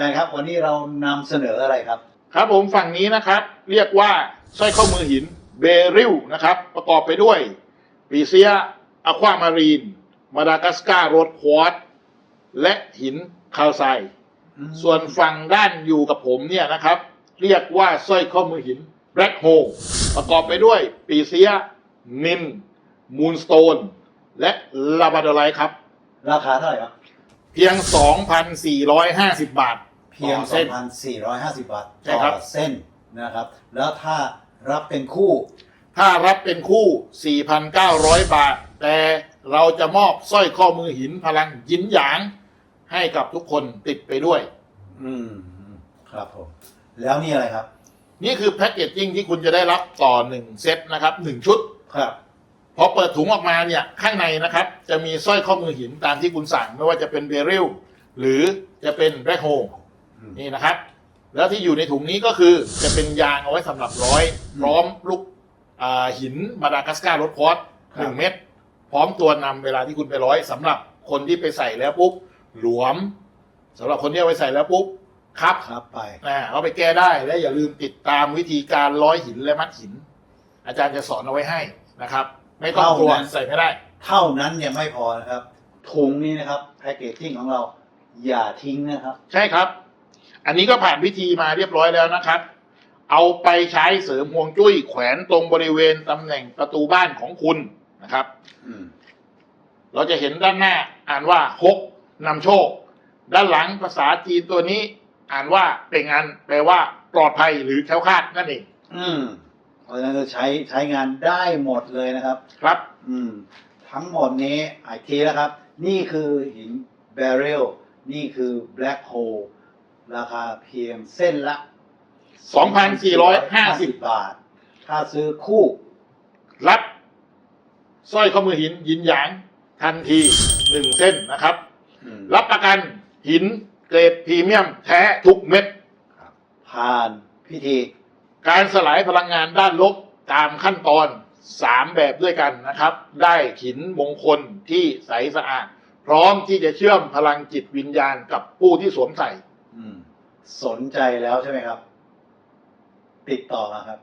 อาจารย์ครับ วันนี้เรานำเสนออะไรครับ ครับผมฝั่งนี้นะครับ เรียกว่าสร้อยข้อมือหินเบริลนะครับ ประกอบไปด้วยปีเซียอะความารีน มาดากัสการ์โรดควอตและหินคาลไซด์ส่วนฝั่งด้านอยู่กับผมเนี่ยนะครับ เรียกว่าสร้อยข้อมือหินแบล็ k โฮประกอบไปด้วยปีเซียนินมูนสโตน และลาบาดอไลท์ครับ ราคาเท่าไหร่ครับ เพียง 2,450 บาทเพียงต่อเส้น2,450 บาทใช่ต่ครับ อเส้นนะครับ แล้วถ้ารับเป็นคู่ ถ้ารับเป็นคู่ 4,900 บาท แต่เราจะมอบสร้อยข้อมือหินพลังยินหยาง ให้กับทุกคนติดไปด้วย อืมครับผม แล้วนี่อะไรครับ นี่คือแพ็กเกจจิ้งที่คุณจะได้รับต่อ 1 เซตนะครับ 1 ชุด ครับ พอเปิดถุงออกมาเนี่ยข้างในนะครับ จะมีสร้อยข้อมือหินตามที่คุณสั่งไม่ว่าจะเป็นเบริลหรือจะเป็นแบล็คโฮอืม นี่นะครับ แล้วที่อยู่ในถุงนี้ก็คือจะเป็นยางเอาไว้สำหรับร้อย พร้อมลูกอ่าหินมาดากัสการ์รถพอสหนึ่งเม็ดพร้อมตัวนำเวลาที่คุณไปร้อยสำหรับคนที่ไปใส่แล้วปุ๊บหลวมสำหรับคนที่เอาไปใส่แล้วปุ๊บครับ ครับไป อ่าเอาไปแก้ได้และอย่าลืมติดตามวิธีการร้อยหินและมัดหิน อาจารย์จะสอนเอาไว้ให้นะครับ ไม่ต้องกลัวเท่านั้นใส่ไม่ได้ เท่านั้นยังไม่พอนะครับถุงนี้นะครับแพคเกจจิ้งของเราอย่าทิ้งนะครับ ใช่ครับ อันนี้ก็ผ่านวิธีมาเรียบร้อยแล้วนะครับ เอาไปใช้เสริมห่วงจุ้ยแขวนตรงบริเวณตำแหน่งประตูบ้านของคุณนะครับอืมเราจะเห็นด้านหน้า อ่านว่าฮกนำโชค ด้านหลังภาษาจีนตัวนี้ อ่านว่าเป็นงานแปลว่าปลอดภัยหรือแคล้วคลาดนั่นเอง อืมเพราะฉะนั้นก็ใช้ใช้งานได้หมดเลยนะครับ ครับ อืม ทั้งหมดนี้อีกทีนะครับ นี่คือหินเบริลนี่คือแบล็ k โฮ ราคาเพียงเส้นละ 2,450 บาท ถ้าซื้อคู่รับสร้อยข้อมือหินยินหยาง ทันทีหนึ่งเส้นนะครับอืมรับประกันหินเกรดพรีเมียมแท้ทุกเม็ด ผ่านพิธี การสลายพลังงานด้านลบตามขั้นตอนสามแบบด้วยกันนะครับ ได้หินมงคลที่ใสสะอาด พร้อมที่จะเชื่อมพลังจิตวิญญาณกับผู้ที่สวมใส่อืม สนใจแล้วใช่ไหมครับ ติดต่อมาครับ